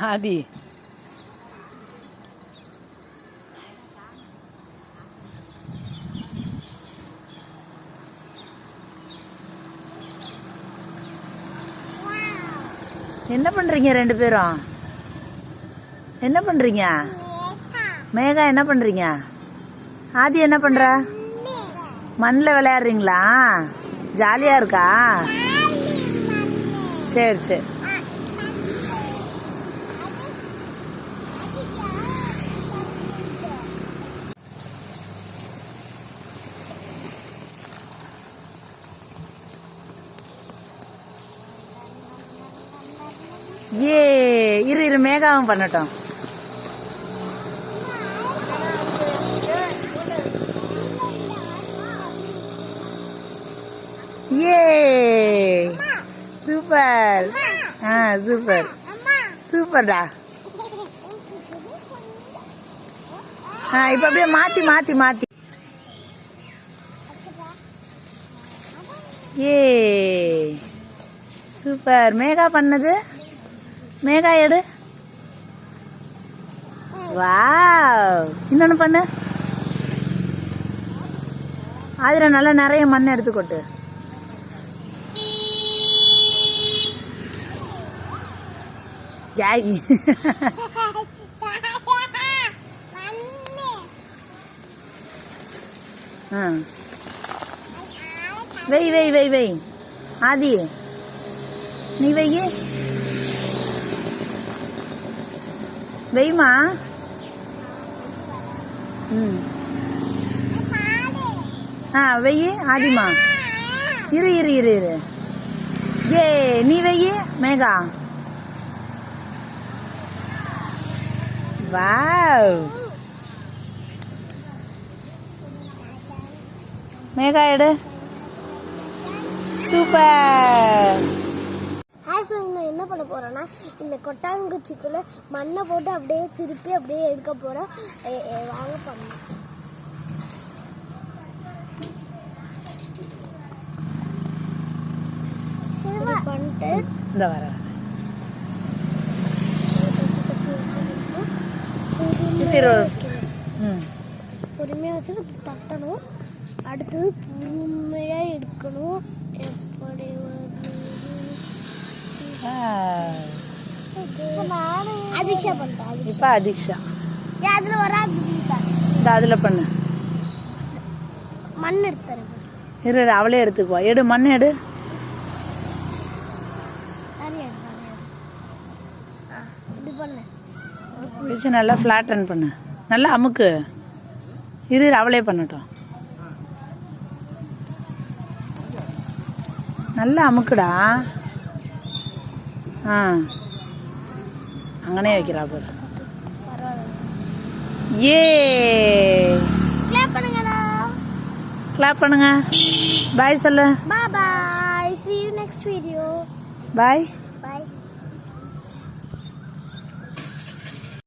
ஆதி. என்ன பண்றீங்க ரெண்டு பேரும்? என்ன பண்றீங்க? மேகா என்ன பண்றீங்க? ஆதி என்ன பண்ற? மண்ணில் விளையாடுறீங்களா? ஜாலியா இருக்கா? சரி சரி. ஏ இரு இரு மேகாவும் பண்ணட்டும். ஏ சூப்பர். ஆ சூப்பர். சூப்பர்டா. ஆ இப்போ அப்படியே மாத்தி மாத்தி மாத்தி. ஏ சூப்பர். மேகா பண்ணது? மேகா எடு. வா இன்னொன்னு பண்ணு. அதுல நல்லா நிறைய மண் எடுத்து கொட்டு. ஜாய் ஆ. வெய் வெய் வெய் வெய். ஆதி நீ வெய்யே. வெய்மா? ம். ஆ வெய்யி ஆதிமா. இரு இரு இரு இரு. ஏ நீ வெய்யி மேகா. வாவ். மேகா எடு. சூப்பர். என்ன பண்ண போறேன்னா இந்த கொட்டாங்குச்சிக்குள்ள மண்ணை போட்டு அப்படியே திருப்பி அப்படியே எடுக்க ஏ, வாங்க பண்ணலாம். பண்ணிட்டு இந்த வர. வச்சு தட்டணும். அடுத்தது பொறுமையா எடுக்கணும். எப்படி இப்போ அதிக்ஷா. அதுல வராது இந்த அதில் பண்ணு. மண் எடுத்துறேன் இரு அவளே எடுத்துக்குவா. எடு மண் எடு. வச்சு நல்லா ஃப்ளாட்டன் பண்ணு. நல்லா அமுக்கு. இரு இரு, அவளே பண்ணட்டும். நல்லா அமுக்குடா. ஆ. அங்கனே வைக்கிறா பரவாயில்ல ஏ. கிளாப் பண்ணுங்கடா கிளாப் பண்ணுங்க. பாய் சொல்லு. பாய் பாய் see you next video. Bye